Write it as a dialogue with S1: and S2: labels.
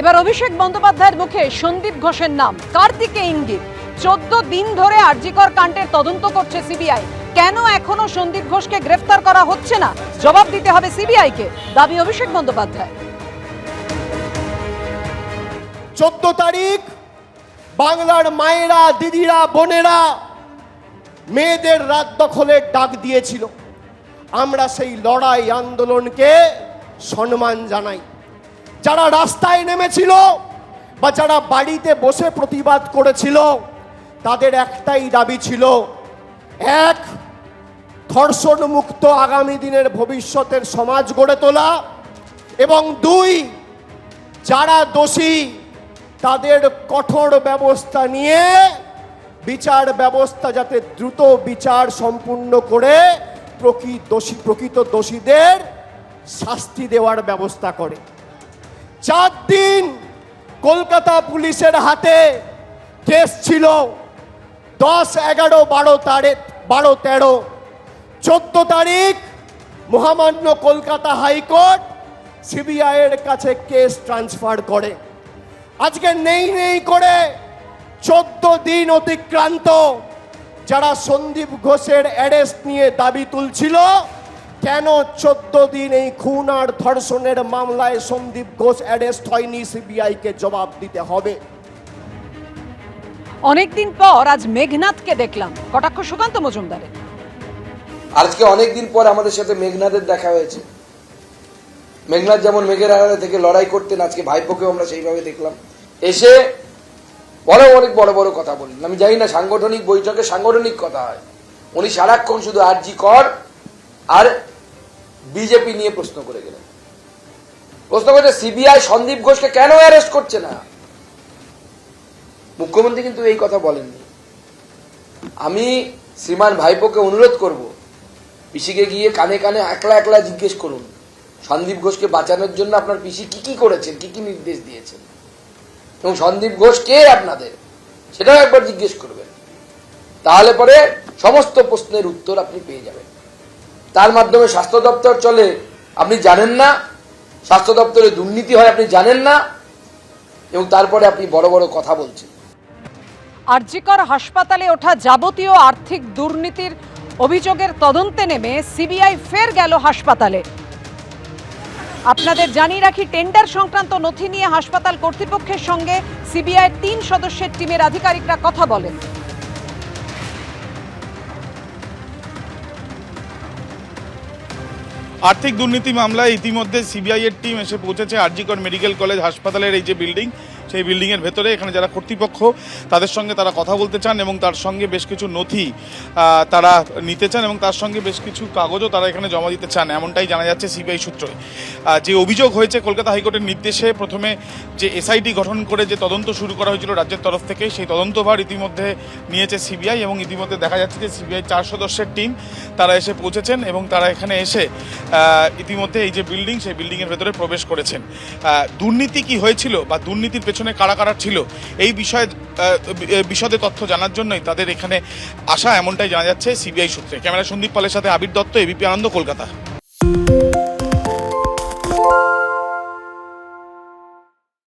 S1: এবার অভিষেক বন্দ্যোপাধ্যায়ের মুখে সন্দীপ ঘোষের নাম। কার দিকে ইঙ্গিত? চোদ্দ দিন ধরে আরজিকর কাণ্ডের তদন্ত করছে সিবিআই। কেন এখনও সন্দীপ ঘোষকে গ্রেফতার করা হচ্ছে না? জবাব দিতে হবে সিবিআইকে। দাবি অভিষেক বন্দ্যোপাধ্যায়।
S2: চোদ্দ তারিখ, বাংলার মায়েরা, দিদিরা, বোনেরা মেয়েদের রাত দখলের ডাক দিয়েছিল। আমরা সেই লড়াই আন্দোলনকে সম্মান জানাই। যারা রাস্তায় নেমেছিল বা যারা বাড়িতে বসে প্রতিবাদ করেছিল, তাদের একটাই দাবি ছিল, এক, ধর্ষণ মুক্ত আগামী দিনের ভবিষ্যতের সমাজ গড়ে তোলা এবং দুই, যারা দোষী, তাদের কঠোর ব্যবস্থা নিয়ে বিচার ব্যবস্থা যাতে দ্রুত বিচার সম্পূর্ণ করে প্রকৃত দোষী, প্রকৃত দোষীদের শাস্তি দেওয়ার ব্যবস্থা করে। চার দিন কলকাতা পুলিশের হাতে কেস ছিল। দশ, এগারো, বারো তারিখ, বারো, তেরো। চোদ্দ তারিখ মহামান্য কলকাতা হাইকোর্ট সিবিআইয়ের কাছে কেস ট্রান্সফার করে। আজকে নেই নেই করে চোদ্দ দিন অতিক্রান্ত যারা সন্দীপ ঘোষের অ্যারেস্ট নিয়ে দাবি তুলছিল কেন চোদ্দ দিন এই খুন আর ধর্ষণের মামলায় সন্দীপ ঘোষ অ্যারেস্ট হয়নি? সিবিআইকে জবাব দিতে হবে।
S1: অনেকদিন পর আজ মেঘনাথকে দেখলাম। কটাক্ষ সুকান্ত মজুমদারের।
S3: আজকে অনেকদিন পর আমাদের সাথে মেঘনাথের দেখা হয়েছে। মেঘনাথ যেমন মেঘের আড়ালে থেকে লড়াই করতেন আজকে ভাইপোকেও আমরা সেইভাবে দেখলাম। এসে বড় অনেক বড় বড় কথা বললেন। আমি জানি না সাংগঠনিক বৈঠকে সাংগঠনিক কথা হয়। উনি সারাক্ষণ শুধু আরজি কর আর বিজেপি নিয়ে প্রশ্ন করে গেলেন। প্রশ্ন করছে সিবিআই সন্দীপ ঘোষকে কেন অ্যারেস্ট করছে না? মুখ্যমন্ত্রী কিন্তু এই কথা বলেননি। আমি শ্রীমান ভাইপোকে অনুরোধ করব, পিসিকে গিয়ে কানে কানে একলা একলা জিজ্ঞেস করুন, সন্দীপ ঘোষকে বাঁচানোর জন্য আপনার পিসি কি কি করেছেন, কি কি নির্দেশ দিয়েছেন? এবং সন্দীপ ঘোষ কে আপনাদের? সেটাও একবার জিজ্ঞেস করবেন। তাহলে পরে সমস্ত প্রশ্নের উত্তর আপনি পেয়ে যাবেন। তার মাধ্যমে স্বাস্থ্য দপ্তর চলে, আপনি জানেন না। স্বাস্থ্য দপ্তরে দুর্নীতি হয়, আপনি জানেন না। এবং তারপরে আপনি বড় বড় কথা বলছেন।
S1: আরজিকর হাসপাতালে ওঠা যাবতীয় আর্থিক দুর্নীতির অভিযোগের তদন্তে নেমে সিবিআই ফের গেল হাসপাতালে। আপনাদের জানিয়ে রাখি, টেন্ডার সংক্রান্ত নথি নিয়ে হাসপাতাল কর্তৃপক্ষের সঙ্গে সিবিআই তিন সদস্যের টিমের আধিকারিকরা কথা বলেন।
S4: আর্থিক দুর্নীতি মামলায় ইতিমধ্যে সিবিআই এর টিম এসে পৌঁছেছে আরজিকর মেডিকেল কলেজ হাসপাতালের এই যে বিল্ডিং সেই বিল্ডিংয়ের ভেতরে এখানে যারা কর্তৃপক্ষ, তাদের সঙ্গে তারা কথা বলতে চান এবং তার সঙ্গে বেশ কিছু নথি তারা নিতে চান এবং তার সঙ্গে বেশ কিছু কাগজও তারা এখানে জমা দিতে চান, এমনটাই জানা যাচ্ছে সিবিআই সূত্রে। যে অভিযোগ হয়েছে কলকাতা হাইকোর্টের নির্দেশে প্রথমে যে এসআইটি গঠন করে যে তদন্ত শুরু করা হয়েছিল রাজ্যের তরফ থেকে, সেই তদন্তভার ইতিমধ্যে নিয়েছে সিবিআই এবং ইতিমধ্যে দেখা যাচ্ছে যে সিবিআই চার সদস্যের টিম তারা এসে পৌঁছেছেন এবং তারা এখানে এসে ইতিমধ্যে এই যে বিল্ডিং সেই বিল্ডিংয়ের ভেতরে প্রবেশ করেছেন। দুর্নীতি কি হয়েছিল বা দুর্নীতির পেছনে কারা কারা ছিল এই বিষয়ে বিশদে তথ্য জানার জন্যই তাদের এখানে আসা এমনটাই জানা যাচ্ছে সিবিআই সূত্রে। ক্যামেরা সন্দীপ পালের সাথে আবির দত্ত, এবিপি আনন্দ, কলকাতা।